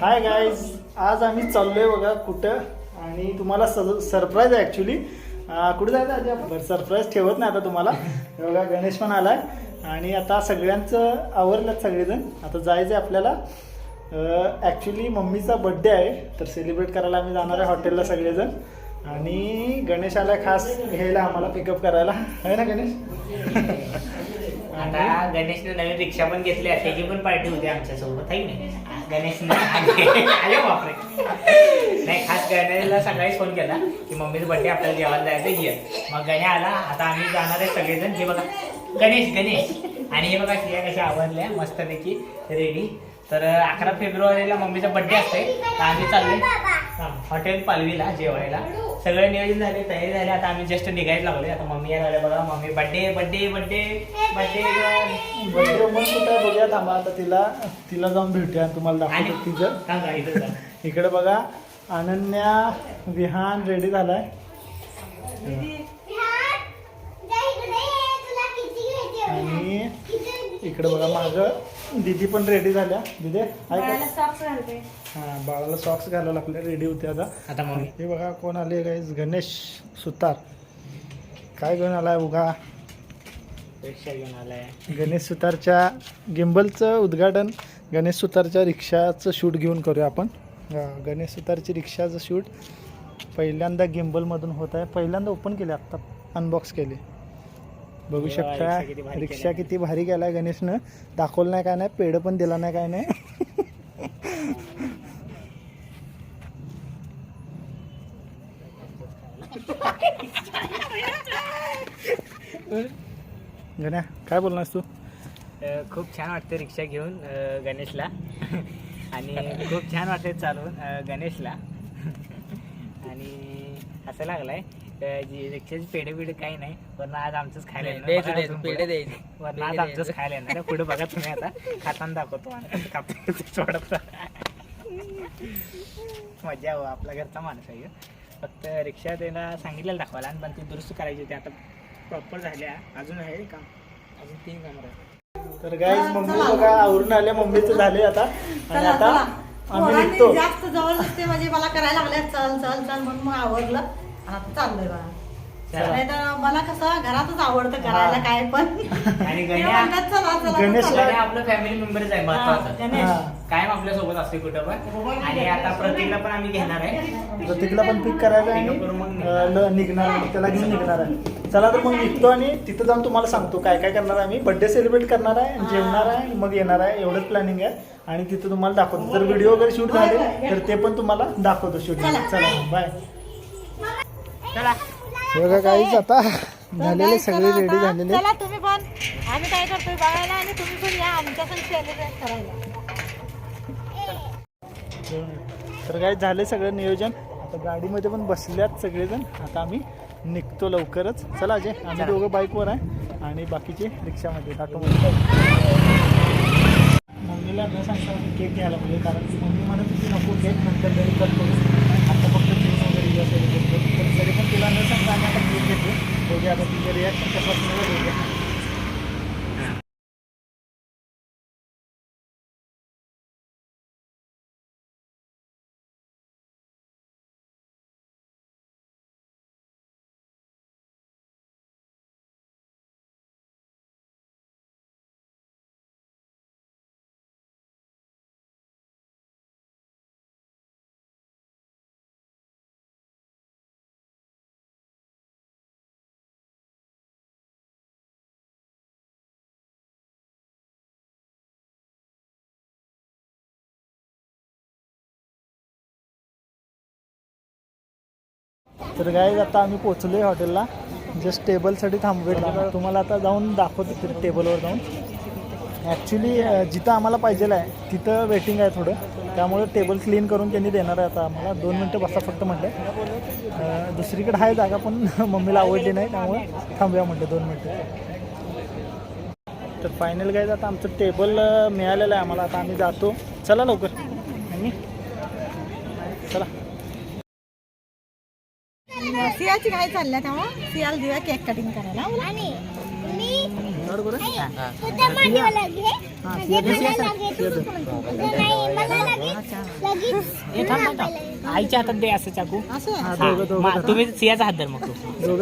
Hi guys आज आम्ही चाललोय बघा कुठं? आणि तुम्हाला सरप्राईज आहे ॲक्च्युली कुठे जायचं आधी आपण? सरप्राईज ठेवत नाही आता तुम्हाला. बघा गणेश पण आलाय. आणि आता सगळ्यांचं आवरलं सगळेजण. आता जायचं आहे आपल्याला ॲक्च्युली मम्मीचा बड्डे आहे. तर सेलिब्रेट करायला आम्ही जाणार आहे हॉटेलला सगळेजण. आणि गणेश आलाय खास घ्यायला आम्हाला पिकअप करायला. आहे ना गणेश? आता गणेशने नवीन रिक्षा पण घेतली आहे. त्याची पण पार्टी होती आमच्यासोबत. आहे ना गणेश आले बापरे. नाही खास गणेशला सकाळीच फोन केला की मम्मीचा बड्डे आपल्याला जेवायला जायचं ये. मग गणे आला. आता आम्ही जाणार आहे सगळेजण. हे बघा. गणेश गणेश. आणि हे बघा शिया कशा आवडल्या मस्तपैकी रेडी तर अकरा फेब्रुवारीला मम्मीचा बड्डे असते तर आम्ही चाललोय. हॉटेल पालवीला जेवायला. सगळं नियोजन झाले तयारी झाली. आता आम्ही जस्ट निघायला लागलोय. आता मम्मी यायला लागले बघा. Mummy birthday birthday birthday birthday birthday मग कुठं बघूया. थांबा आता तिला तिला जाऊन भेटूया. आणि तुम्हाला दाखवतो तिचं सांगा इथं जा. इकडे बघा. अनन्या विहान रेडी झालाय. आणि इकडे बघा माग. दीदी पण रेडी झाल्या. दिदे हा बाळाला सॉक्स घालायला लागले रेडी होते आता. आता मम्मी. हे बघा कोण आले गाईज गणेश सुतार. काय घेऊन आलाय उगा? रिक्षा घेऊन आलाय. गणेश सुतारच्या गिम्बलचं उद्घाटन गणेश सुतारच्या रिक्षाचं शूट घेऊन करूया आपण. हा, गणेश सुतारची रिक्षाचं शूट पहिल्यांदा गिम्बलमधून होत आहे. पहिल्यांदा ओपन केले आत्ता अनबॉक्स केले. बघू शकता. रिक्षा किती भारी केलाय. गणेशनं. दाखवलं नाही काय नाही पेड पण दिला नाही काय नाही. गण्या काय बोलणार तू? खूप छान वाटतं रिक्षा घेऊन गणेशला. आणि खूप छान वाटते चालवून गणेशला. आणि असं लागलाय. जी रिक्षाची पेढे बिडे काही नाही पण आज आमचंच खायला येणार. द्यायचं बघा द्यायचं अजून पेढे पुढं. द्यायचे वरनं आज आमचंच खायला येणार. पुढे बघा तुम्ही आता. खाताना दाखवतो आणि कसं कापतो ते सोडत. मजा हो आपला घरचा माणूस आहे ह्यो. फक्त रिक्षा त्याला सांगितलेलं दाखवायला आणि पण ती दुरुस्त करायची होती. आता प्रॉपर झाल्या. अजून आहे काम. अजून तीन कामं तर गाईज मम्मी बघा आवरून आल्या. मम्मीचं झाले आता. आणि चला आता चला. आम्ही पोरांनी निघतो. जास्त जवळ नसते म्हणजे मला करायला लागले चल चल चल म्हणून मग आवडलं आता चाललंय बघा चला. नाही तर मला कसं घरातच आवडतं करायला काय पण. आणि ते गण्या म्हणतात, चला चला गणेशला- चला. आपलं फॅमिली मेंबरच आहे हा, महत्वाचं. गणेश. हा. कायम आपल्यासोबत असते कुठं पण. आणि आता प्रतीकला पण आम्ही घेणार आहे. प्रतीकला पण पिक करायचं आणि. अं, ल- निघणार त्याला घेऊन निघणार आहे. चला तर मग निघतो आणि तिथं जाऊन तुम्हाला सांगतो काय काय करणार आहे आम्ही. बर्थडे सेलिब्रेट करणार आहे जेवणार आहे मग येणार आहे. एवढंच प्लॅनिंग आहे. आणि तिथं तुम्हाला दाखवतो. जर व्हिडिओ वगैरे शूट झाले तर ते पण तुम्हाला दाखवतो शूट चला. बाय चला. बघा काहीच आता झालेले सगळे रेडी. झालेले. चला तुम्ही पण. आम्ही काय करतोय बघायला आणि तुम्ही पण या आमच्या पण सेलिब्रेट करायला. तर काय झाले सगळं नियोजन. आता गाडीमध्ये पण बसल्यात सगळेजण. आता आम्ही निघतो लवकरच. चला अजय आम्ही. दोघं बाईकवर आहे. आणि बाकीचे रिक्षामध्ये ऑटोमध्ये. मम्मीला न सांगता केक घ्यायला पाहिजे कारण की मम्मी म्हणत होती नको केक नंतर घरी कट करू आता फक्त केक वगैरे या सेलिब्रेट करू तर तरी पण तिला आता केक घेतो बघूया आता रिॲक्शन कसं तर काय आता आम्ही पोचलोय हॉटेलला. जस्ट टेबलसाठी थांबवेल तुम्हाला आता जाऊन दाखवतो तिथे टेबलवर जाऊन. ॲक्च्युली जिथं आम्हाला पाहिजेल आहे तिथं वेटिंग आहे थोडं. त्यामुळे टेबल क्लीन करून त्यांनी देणार आहे आता आम्हाला. दोन मिनटं बसा फक्त म्हटलं. दुसरीकडे आहे जागा पण मम्मीला आवडली नाही त्यामुळे थांबूया म्हटलं दोन मिनटं. तर फायनल काय आता आमचं टेबल मिळालेलं आहे आम्हाला. आता आम्ही जातो. चला लवकर आणि चला सियाची काय चालल्या तेव्हा? सियाला दिव्या केक कटिंग करायला? हा. हां. हे थांब थांब, थांब. आईच्या हातात दे असं चाकू. असं? हा, मा-. तुम्ही सियाचा हात धर मग तू.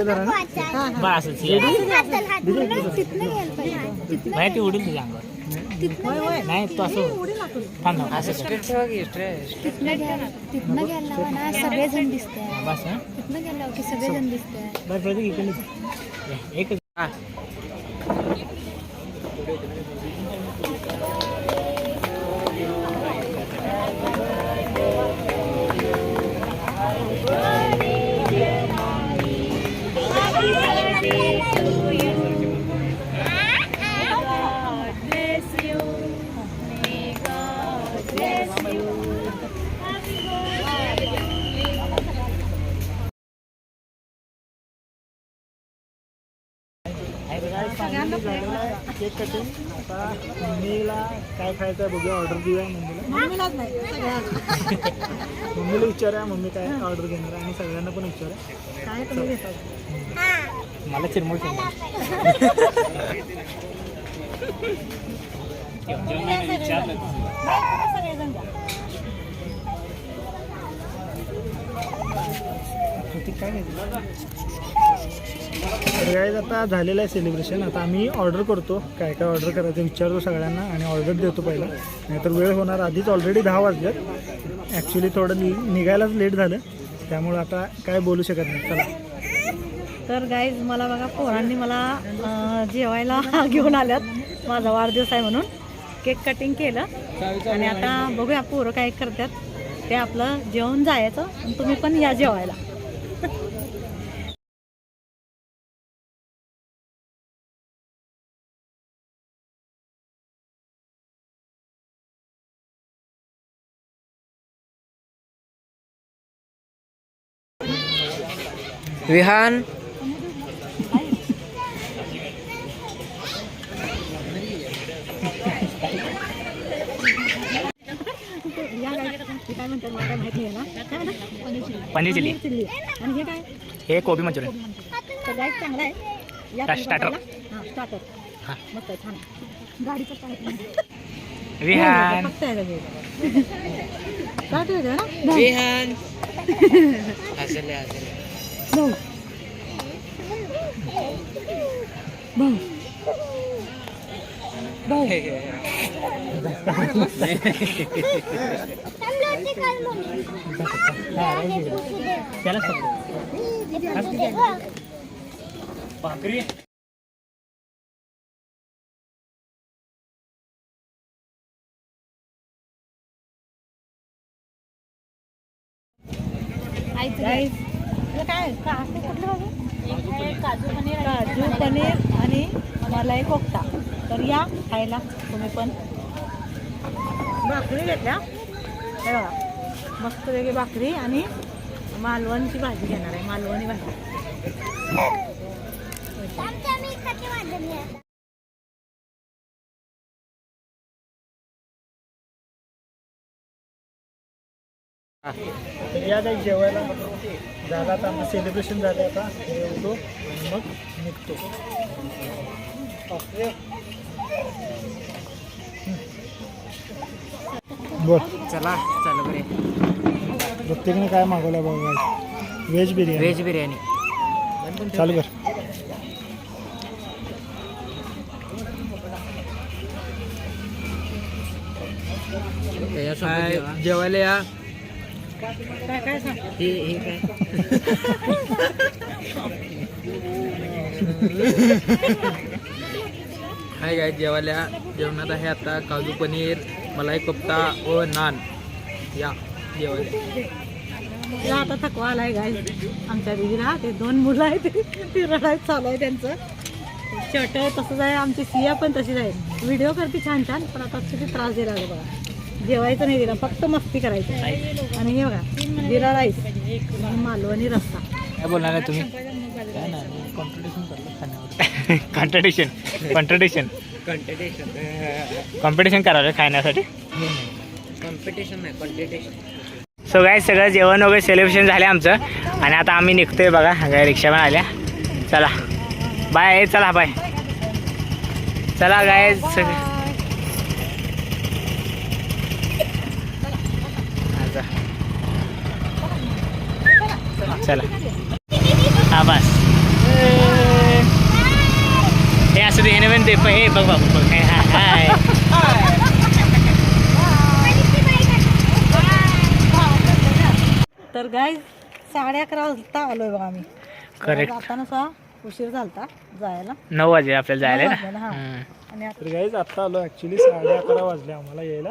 बा असं सिया ती उडील तुझ्या अंगावर. नाही तू असं थांब असं कर. तिथनं घ्यायला तिथनं घ्यायला लावा ना सगळेजण दिसते बस हा. तिथनं घ्यायला लावा की सगळेजण दिसते बस प्रतीक इकडे ये. एकच हा कटिंग आता मम्मीला काय खायचं आहे बघूया ऑर्डर देऊया मम्मीला. मम्मीलाच नाही सगळ्यांना. मम्मीला विचारूया मम्मी काय ऑर्डर घेणार आहे आणि सगळ्यांना पण विचारूया. काय तुम्ही घेतात मला चिरमुळ सगळेजण घ्या. काय घ्यायचं आता झालेलं आहे सेलिब्रेशन आता आम्ही ऑर्डर करतो. काय काय ऑर्डर करायचं विचारतो सगळ्यांना आणि ऑर्डर देतो पहिला. नाहीतर वेळ होणार. आधीच ऑलरेडी दहा वाजल्यात ॲक्च्युली थोडं नि निघायलाच लेट झालं. त्यामुळं आता काय बोलू शकत नाही. चला. तर गाईज मला बघा पोरांनी मला जेवायला घेऊन आल्यात. माझा वाढदिवस आहे म्हणून. केक कटिंग केलं. आणि आता बघूया पोरं काय करतात. ते आपलं जेवण जायचं. आणि तुम्ही पण या जेवायला. म्हणतात? पनीर चिली चिल्ली आणि हे काय हे कोबी मंचुरियन तर गाईज चांगला आहे या तुम्ही स्टार्टर. बघायला. हां स्टार्टर हा. मस्त आहे छान आहे. गाडीचं काय विहान फक्त आहे हे? ना विहान हसले हसले भाऊ भाऊ भाऊ त्याला भाकरी Guys, हे काय? का असं कुठलं काजू पनीर काजू पनीर आणि मलाई कोफ्ता तर या खायला तुम्ही पण. भाकरी घेतल्या? हे बघा. मस्त वेगळी भाकरी आणि मालवणची भाजी घेणार आहे. मालवणी भाजी. या काही जेवायला झालं आता आमचं सेलिब्रेशन झालं आता. जेवतो आणि मग निघतो. बोल. चला चला बरे. प्रत्येकाने काय मागवलं बघा व्हेज बिर्याणी व्हेज बिर्याणी चालू कर जेवायला या. काय काय सांग हे हे काय हाय काय जेवायला जेवणात आहे आता काजू पनीर मलाई कोफ्ता व नान. या जेवायला. या आता थकवा आलाय गाय आमच्या दिदीला ते दोन मुलं आहेत ते रडायच चालू आहे त्यांचं. शर्ट तसंच आहे आमची सिया पण तशीच आहे. व्हिडिओ करते छान छान पण आता किती त्रास दिला बघा. जेवायचं नाही दिला फक्त मस्ती करायची. आणि हे बघा जिरा राईस आणि मालवणी रस्सा. काय बोलणार आहे तुम्ही? काय नाही कॉन्ट्रडिक्शन करलं खाण्यावर. कॉन्ट्रडिक्शन कॉन्ट्रडिक्शन कॉम्पिटिशन करावं खाण्यासाठी? कॉम्पिटिशन नाही. कॉम्पिटिशन सो काय सगळं जेवण वगैरे सेलिब्रेशन झालं आमचं. आणि आता आम्ही निघतोय बघा काय रिक्षा पण आल्या. चला. बाय चला बाय चला काय सगळं चला. हा बस. हे असं दे हे पण ते हे बघ बाबू बघ हाय तर गाय साडे अकरा वाजता आलोय बघा आम्ही Correct. जाताना सा उशीर झालता जायला. नऊ वाजे आपल्याला जायला. ना हा. हम्म. आणि आता तर गाईज आत्ता आलो ॲक्च्युली साडे अकरा वाजले आम्हाला यायला.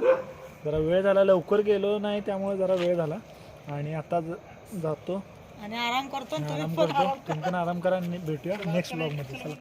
जरा वेळ झाला लवकर गेलो नाही त्यामुळे जरा वेळ झाला. आणि आता ज- जातो. आणि आराम करतो आणि तुम्ही आराम पण करतो. तुम्ही पण आराम करा आणि भेटूया नेक्स्ट ब्लॉगमध्ये चला.